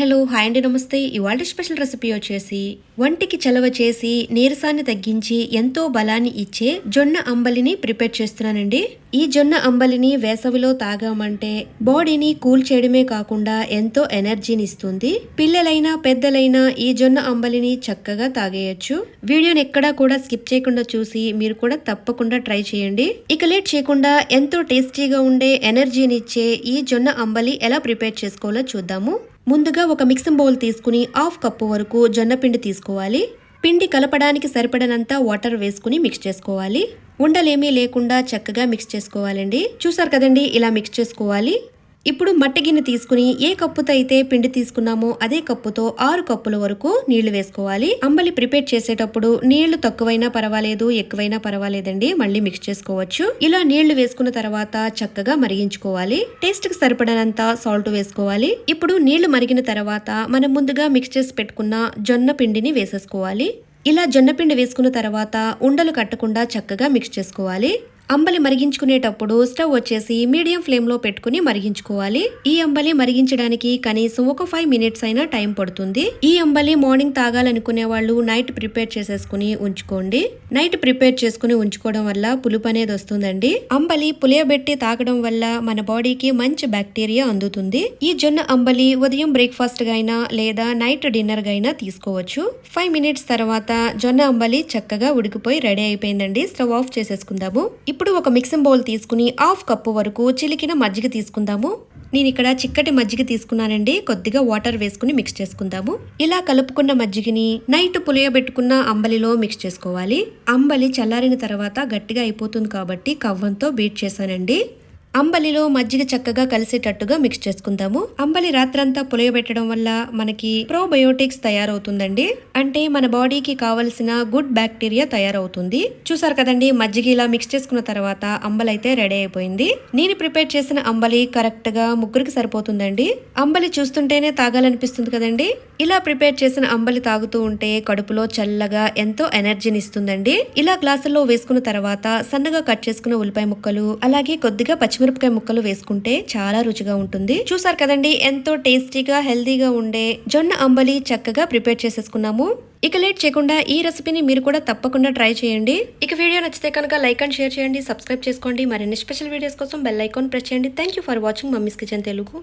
Hello hi అండి నమస్తే. ఇవాళ స్పెషల్ రెసిపీ వచ్చేసి వంటికి చలవ చేసి నీరసాన్ని తగ్గించి ఎంతో బలాన్ని ఇచ్చే జొన్న అంబలిని ప్రిపేర్ చేస్తున్నానండి. ఈ జొన్న అంబలిని వేసవిలో తాగామంటే బాడీని కూల్ చేయడమే కాకుండా ఎంతో ఎనర్జీని ఇస్తుంది. పిల్లలైనా పెద్దలైనా ఈ జొన్న అంబలిని చక్కగా తాగేయచ్చు. వీడియోని ఎక్కడా కూడా స్కిప్ చేయకుండా చూసి మీరు కూడా తప్పకుండా ట్రై చేయండి. ఇక లేట్ చేయకుండా ఎంతో టేస్టీగా ఉండే ఎనర్జీని ఇచ్చే ఈ జొన్న అంబలి ఎలా ప్రిపేర్ చేసుకోవాలో చూద్దాము. ముందుగా ఒక మిక్సింగ్ బౌల్ తీసుకుని హాఫ్ కప్పు వరకు జొన్నపిండి తీసుకోవాలి. పిండి కలపడానికి సరిపడనంత వాటర్ వేసుకుని మిక్స్ చేసుకోవాలి. ఉండలేమీ లేకుండా చక్కగా మిక్స్ చేసుకోవాలండి. చూసారు కదండి ఇలా మిక్స్ చేసుకోవాలి. ఇప్పుడు మట్టి గిన్నె తీసుకుని ఏ కప్పుతో అయితే పిండి తీసుకున్నామో అదే కప్పుతో ఆరు కప్పుల వరకు నీళ్ళు వేసుకోవాలి. అంబలి ప్రిపేర్ చేసేటప్పుడు నీళ్ళు తక్కువైనా పర్వాలేదు ఎక్కువైనా పర్వాలేదండి. మళ్ళీ మిక్స్ చేసుకోవచ్చు. ఇలా నీళ్ళు వేసుకున్న తర్వాత చక్కగా మరిగించుకోవాలి. టేస్ట్కి సరిపడనంత సాల్ట్ వేసుకోవాలి. ఇప్పుడు నీళ్ళు మరిగిన తర్వాత మనం ముందుగా మిక్స్ చేసి పెట్టుకున్న జొన్న పిండిని వేసేసుకోవాలి. ఇలా జొన్న పిండి వేసుకున్న తర్వాత ఉండలు కట్టకుండా చక్కగా మిక్స్ చేసుకోవాలి. అంబలి మరిగించుకునేటప్పుడు స్టవ్ వచ్చేసి మీడియం ఫ్లేమ్లో పెట్టుకుని మరిగించుకోవాలి. ఈ అంబలి మరిగించడానికి కనీసం ఒక ఫైవ్ మినిట్స్ అయినా టైం పడుతుంది. ఈ అంబలి మార్నింగ్ తాగాలనుకునే వాళ్ళు నైట్ ప్రిపేర్ చేసేసుకుని ఉంచుకోండి. నైట్ ప్రిపేర్ చేసుకుని ఉంచుకోవడం వల్ల పులుపు అనేది వస్తుందండి. అంబలి పులియబెట్టి తాగడం వల్ల మన బాడీకి మంచి బ్యాక్టీరియా అందుతుంది. ఈ జొన్న అంబలి ఉదయం బ్రేక్ఫాస్ట్గా అయినా లేదా నైట్ డిన్నర్గా అయినా తీసుకోవచ్చు. ఫైవ్ మినిట్స్ తర్వాత జొన్న అంబలి చక్కగా ఉడికిపోయి రెడీ అయిపోయిందండి. స్టవ్ ఆఫ్ చేసేసుకుందాము. ఇప్పుడు ఒక మిక్సింగ్ బౌల్ తీసుకుని హాఫ్ కప్పు వరకు చిలికిన మజ్జిగ తీసుకుందాము. నేను ఇక్కడ చిక్కటి మజ్జిగ తీసుకున్నానండి. కొద్దిగా వాటర్ వేసుకుని మిక్స్ చేసుకుందాము. ఇలా కలుపుకున్న మజ్జిగని నైట్ పులియబెట్టుకున్న అంబలిలో మిక్స్ చేసుకోవాలి. అంబలి చల్లారిన తర్వాత గట్టిగా అయిపోతుంది కాబట్టి కవ్వంతో బీట్ చేశానండి. అంబలిలో మజ్జిగ చక్కగా కలిసేటట్టుగా మిక్స్ చేసుకుందాము. అంబలి రాత్రంతా పులియబెట్టడం వల్ల మనకి ప్రోబయోటిక్స్ తయారవుతుందండి. అంటే మన బాడీకి కావలసిన గుడ్ బ్యాక్టీరియా తయారవుతుంది. చూసారు కదండి మజ్జిగ ఇలా మిక్స్ చేసుకున్న తర్వాత అంబలి అయితే రెడీ అయిపోయింది. నేను ప్రిపేర్ చేసిన అంబలి కరెక్ట్గా ముగ్గురికి సరిపోతుందండి. అంబలి చూస్తుంటేనే తాగాలనిపిస్తుంది కదండి. ఇలా ప్రిపేర్ చేసిన అంబలి తాగుతూ ఉంటే కడుపులో చల్లగా ఎంతో ఎనర్జీని ఇస్తుందండి. ఇలా గ్లాసుల్లో వేసుకున్న తర్వాత సన్నగా కట్ చేసుకున్న ఉల్లిపాయ ముక్కలు అలాగే కొద్దిగా పచ్చిమిరపకాయ ముక్కలు వేసుకుంటే చాలా రుచిగా ఉంటుంది. చూసారు కదండి ఎంతో టేస్టీగా హెల్దీగా ఉండే జొన్న అంబలి చక్కగా ప్రిపేర్ చేసేసుకున్నాము. ఇక లేట్ చేయకుండా ఈ రెసిపీని మీరు కూడా తప్పకుండా ట్రై చేయండి. ఇక వీడియో నచ్చితే కనుక లైక్ అండ్ షేర్ చేయండి సబ్స్క్రైబ్ చేసుకోండి. మరిన్ని స్పెషల్ వీడియోస్ కోసం బెల్ ఐకాన్ ప్రెస్ చేయండి. Thank you for watching mummy's kitchen Telugu